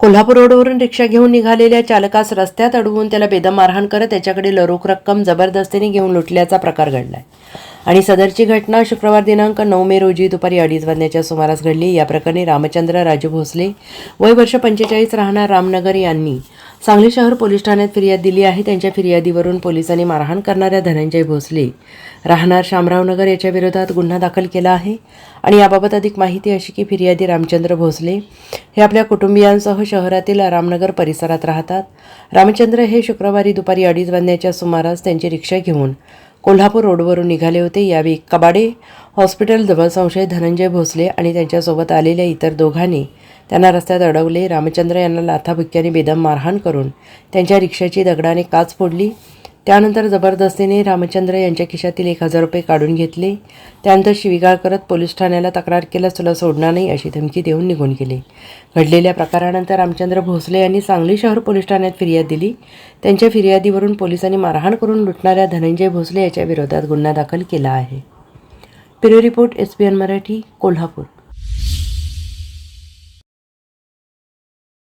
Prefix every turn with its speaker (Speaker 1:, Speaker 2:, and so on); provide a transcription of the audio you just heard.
Speaker 1: कोल्हापूर रोडवरून रिक्षा घेऊन निघालेल्या चालकास रस्त्यात अडवून त्याला बेदम मारहाण करत त्याच्याकडे रोख रक्कम जबरदस्तीने घेऊन लुटल्याचा प्रकार घडलाय. आणि सदरची घटना शुक्रवार दिनांक नऊ मे रोजी दुपारी अडीच वाजण्याच्या सुमारास घडली. या प्रकरणी रामचंद्र राजू भोसले वय वर्ष पंचेचाळीस राहणार रामनगर यांनी सांगली शहर पोलीस ठाण्यात फिर्याद दिली आहे. त्यांच्या फिर्यादीवरून पोलिसांनी मारहाण करणाऱ्या धनंजय भोसले राहणार शामराव नगर याच्या विरोधात गुन्हा दाखल केला आहे. आणि याबाबत अधिक माहिती अशी की फिर्यादी रामचंद्र भोसले हे आपल्या कुटुंबियांसह शहरातील रामनगर परिसरात राहतात. रामचंद्र हे शुक्रवारी दुपारी अडीच वाजण्याच्या सुमारास त्यांची रिक्षा घेऊन कोल्हापूर रोडवरून निघाले होते. यावेळी कबाडे हॉस्पिटलजवळ संशयित धनंजय भोसले आणि त्यांच्यासोबत आलेल्या इतर दोघांनी त्यांना रस्त्यात अडवले. रामचंद्र यांना लाथाबुक्क्याने बेदम मारहाण करून त्यांच्या रिक्षाची दगडाने काच फोडली. त्यानंतर जबरदस्तीने रामचंद्र यांच्या खिशातील एक हजार रुपये काढून घेतले. त्यानंतर शिवीगाळ करत पोलीस ठाण्याला तक्रार केल्यास तुला सोडणार नाही अशी धमकी देऊन निघून गेले. घडलेल्या प्रकारानंतर रामचंद्र भोसले यांनी सांगली शहर पोलीस ठाण्यात फिर्याद दिली. त्यांच्या फिर्यादीवरून पोलिसांनी मारहाण करून लुटणाऱ्या धनंजय भोसले याच्या विरोधात गुन्हा दाखल केला आहे. पिरो report S P N Marathi Kolhapur.